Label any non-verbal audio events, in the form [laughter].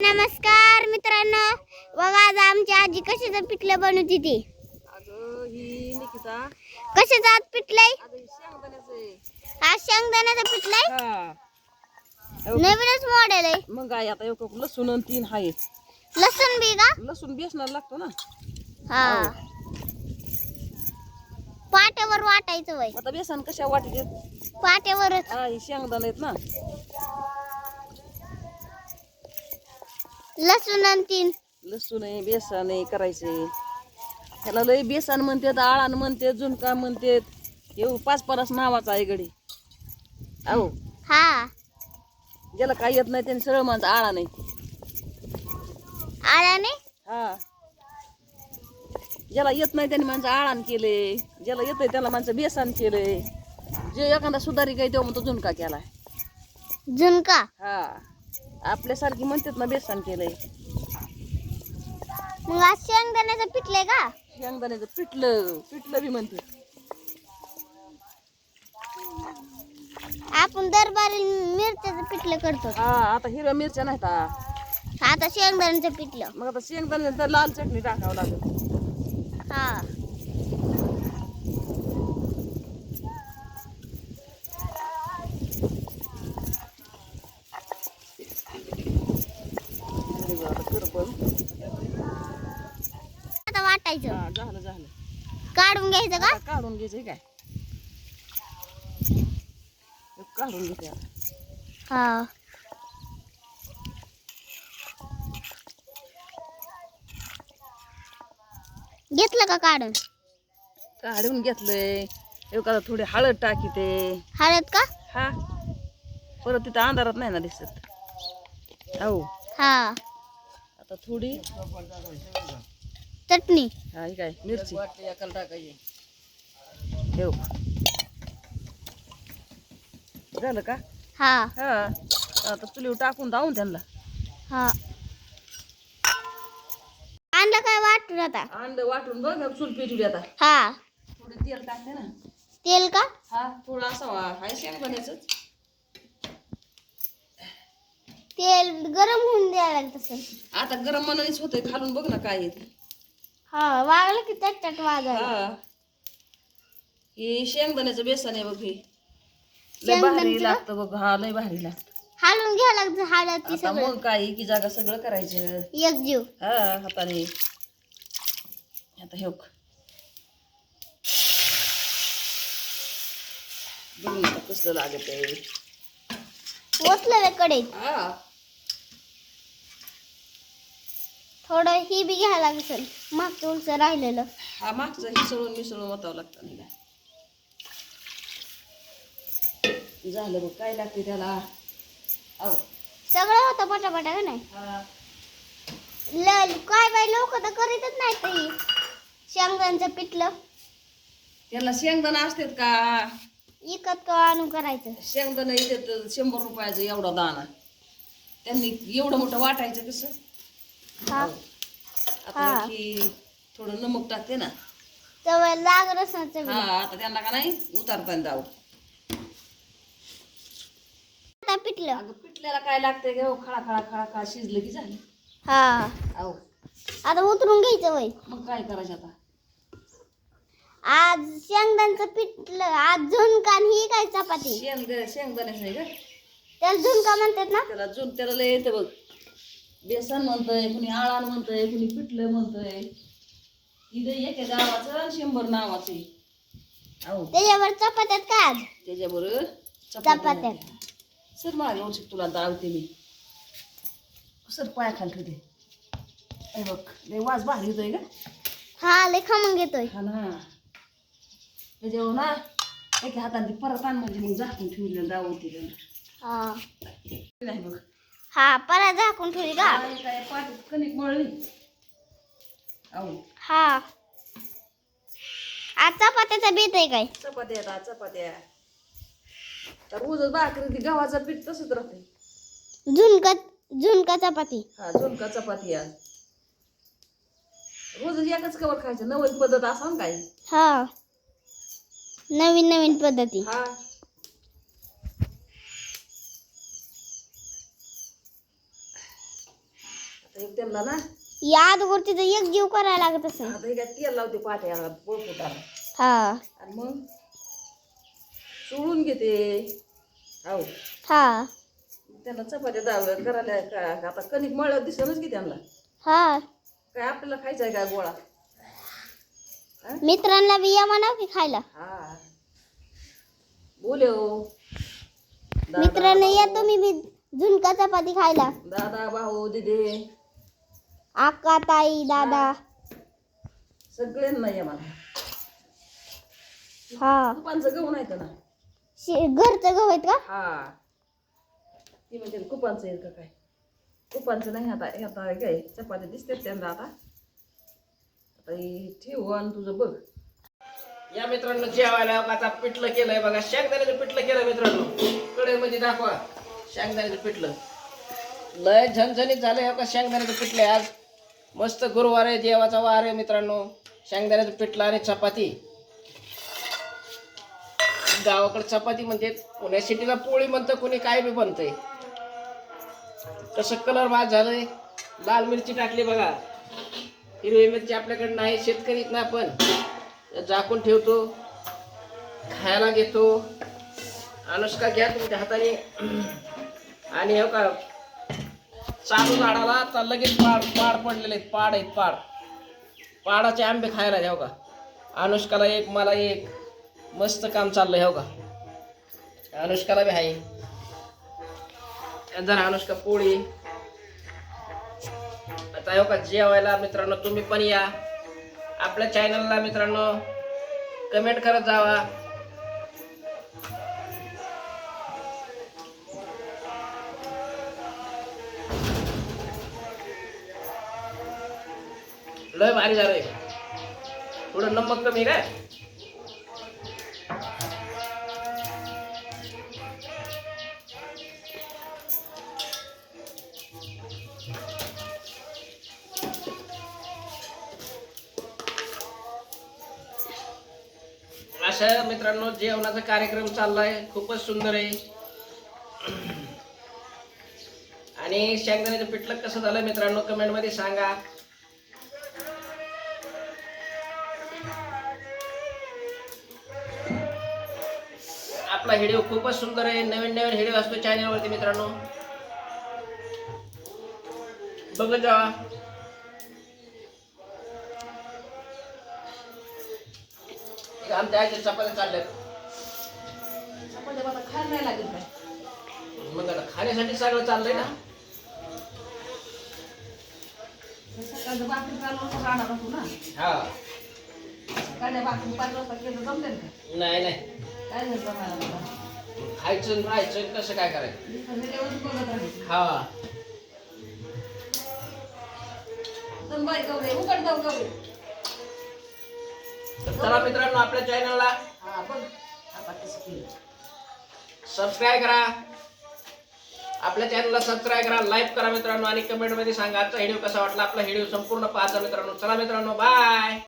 नमस्कार मित्रांनो. बघा आज आमची आजी कशाचं पिठलं बनवती ती. अगं ही निकिता. कशाचं आज पिठलंय? अगं ही शेंगदाण्याचं आहे. आज शेंगदाण्याचं पिठलंय? हा. नवीनच मॉडेल आहे. मग काय आता एक लसूण आणि तीन आहे. लसूण बी का? लसूण बेसनाला लागतो ना. हा. पाट्यावर वाटायचं वय. आता बेसन कशा वाटते पाट्यावरच. हा ही शेंगदाणा आहेत ना. लसूण आणि तीन लसूण आहे बेसन आहे करायचे. ह्याला लय बेसन म्हणतात आळान म्हणतात झुणका म्हणतात. हे पाच पन्नास नावाचा आहे गडी. अहो हा. ज्याला काही येत नाही त्यांनी सरळ माणसं आळा नाही आळ्याने हा. ज्याला येत नाही त्यांनी माणसं आळान केले. ज्याला येतंय त्याला माणसं बेसन केले. जे एखादा सुधारी काही तेव्हा म्हणतो झुणका केलाय. झुणका. हा. आपल्यासारखी म्हणतात ना बेसन केलंय. मग आज शेंगदाण्याचं पिठलंय का? शेंगदाण्याचं पिठलं पिठलं बी म्हणते आपण दरबारी मिरच्याचं पिठलं करतो. हा आता हिरव्या मिरच्या नाहीत हा. आता शेंगदाण्याचं पिठलं. मग आता शेंगदाण्याचं लाल चटणी टाकावं लागेल. हा अरे वा, आता कर पण. आता वाटायचं हा झालं झालं. काढून घ्यायचं का? आता काढून घ्यायचंय काय? काढून घेते आता. हा. घेतलं का काढून? काढून घेतलंय. एखादा थोडी हळद टाकी ते. हळद का? हा. परत तिथं अंधारात नाही ना दिसत. हो. हा. आता थोडी चटणी. हा ही काय? मिरची. ठेव. झालं का? हा. हा. आता चुलीवर टाकून जाऊन त्यांना. हा. आणलं काय वाटून आता? अंड वाटून बघ ना चूल पेटवली आता. हा. थोडं तेल टाकते ना. तेल का? हा थोडं हाय शेंगदाण्याचं तेल गरम होऊन द्यायला लागत तसं. आता गरम मनानेच होतंय खालून बघ ना काय आहे ते. हा वागलं की चट वाजायला. हा. हे शेंगदाण्याचं बेसन आहे बघ हे. लय भारी शेंगदाण्याचं? लागतं बघ. हा लय भारी लागतं. हालून घ्यायला लागतं हळद ती आता सगळं. मग काय की जागा सगळं करायचं. एक जीव. हा हाताने. आता हे बघ. बघ कसलं लागत आहे ओतलं कडे हा. थोडं ही बी घ्यायला लागेल. मागचं उलचं राहिलेलं. हा मागचं मिसळून मिसळून वतावं लागतं काय झालं बघ काय लागते त्याला? आव सगळं होतं पटापटा का नाही? ल काय बाई लोक तर करीतच नाही काही शेंगदाण्याचं पिठलं. त्याला शेंगदाणा असतात का? इकत का आणून करायचं? शेंगदाणा येतात शंभर रुपयाचं एवढा दाणा. त्यांनी एवढं मोठं वाटायचं कसं? आता. की थोडं नमक टाकते ना. हा आता त्यांना का नाही? उतारताना जाऊ. आता अगं काय लागतंय ग? खळा खळा खळा खळा शिजलं की झालं. हा. अहो आता उतरून घ्यायचं वय मग काय करायचं आता? आज शेंगदाण्याचं पिठलं आज झुणका आणि ही काय चपाती? शेंग शेंगदाण्याच नाही का त्याला झुणका म्हणतात ना? त्याला जून त्याला लय येतं बघ. बेसन म्हणतंय कुणी आळान म्हणतंय कुणी पिठलं म्हणतंय. इथं एका गावाचं आणि शंभर नावाचं आहे. अहो. त्याच्यावर चपात्यात काय आज? त्याच्याबरोबर चपात्या. सर मागे येऊ तुला दावते मी. सर पाया खाली ठेवते. अरे बघ लय वाज भारी होतोय का हा लय खमंग घेतोय हा ना. त्याच्यावर ना एका हाताने ती परत आण म्हणजे मग झाकून ठेवलेलं दावते हा. नाही बघ. हा परत झाकून ठेवली का आणि काय पाठीत कणिक मळली अहो हा. आज चपात्याचा बेत आहे काय? चपात्या आता चपात्या. तर रोजच भाकरी ती गव्हाचं पीठ तसंच राहते झुणका झुणका चपाती. हा झुणका चपाती आज. रोजच एकच कवर खायचं नवीन पद्धत असा ना काय? हा. नवीन नवीन पद्धती. हा. एक त्यांना ना या अगोदर तिथं एक जीव करायला लागत असं आता हे काय तेल लावते पाट्या पोळपुटाला हा. आणि मग चोळून घेते. हो हा. त्यांना चपात्या दाव करायला का आता कणिक मळलं दिसनच की त्यांना. हा. काय आपल्याला खायचं आहे काय गोळा? मित्रांना बी या म्हणाव की खायला. हा. बोले हो. दादा, मित्रांनो या तुम्ही बी झुणका चपाती खायला. दादा भाऊ दिदे. आका ताई दादा सगळ्यांना या मला हा. कुपांचं गहू नाही ना? शे- घरचं गहू आहेत का? हा. ती म्हणजे कुपांचं येईल का काय? कुपांचं नाही आता आता काय चपात्या दिसतात त्यांना आता. आता हे ठेव आणि तुझं बघ. या मित्रांनो जेवायला आता पिठलं केलंय बघा. शेंगदाण्याचं पिठलं केलं मित्रांनो. कढईमध्ये दाखवा. शेंगदाण्याचं पिठलं. लय झणझणीत झालंय बघा शेंगदाण्याचं पिठलं आहे आज. मस्त गुरुवार आहे देवाचा वार आहे मित्रांनो. शेंगदाण्याचं पिठलं आणि चपाती. गावाकडे चपाती म्हणते पुण्या सिटीला पोळी म्हणतं कोणी काय बी बनतंय तसं कलर भात झालंय लाल मिरची टाकली बघा. हिरवी मिरची आपल्याकडे नाही शेतकरी ना आपण. झाकून ठेवतो खायला घेतो. अनुष्का घ्या तुमच्या हाताने. [clears throat] आणि हो का चालू झाडाला आता लगेच पाड पाड पडलेले आहेत पाड आहेत पाड. पाडाचे आंबे खायला द्याव का? अनुष्काला एक मला एक. मस्त काम चाललंय हो का? अनुष्काला बी आहे जरा अनुष्का पोळी. आता हो का जेवायला मित्रांनो तुम्ही पण या. आपल्या चॅनलला मित्रांनो कमेंट करत जावा. लय भारी झालंय थोडं नमक कमी काय? अशा मित्रांनो जेवणाचा कार्यक्रम चाललाय. खूपच सुंदर आहे. आणि शेंगदाण्याचं पिठलं कसं झालं मित्रांनो कमेंटमध्ये सांगा. आपला व्हिडिओ खूपच सुंदर आहे. नवीन नवीन व्हिडिओ असतो चॅनलवरती मित्रांनो. बघत एक आमच्या आईच्या चपात्या चालल्यात. खायला नाही लागेल काय मग आता खाण्यासाठी सगळं चाललंय ना? हा. नाही नाही. काय मला खायचं राहायचं कसं काय करायचं? बघत हा. बाय गवळे उघड जाऊ गवळे तर चला मित्रांनो आपल्या चॅनलला हा बघ. आता कसं केलं सबस्क्राईब करा. आपल्या चॅनलला सबस्क्राईब करा लाईक करा मित्रांनो आणि कमेंटमध्ये सांगा आजचा व्हिडिओ कसा वाटला? आपला व्हिडिओ संपूर्ण पाहता मित्रांनो. चला मित्रांनो बाय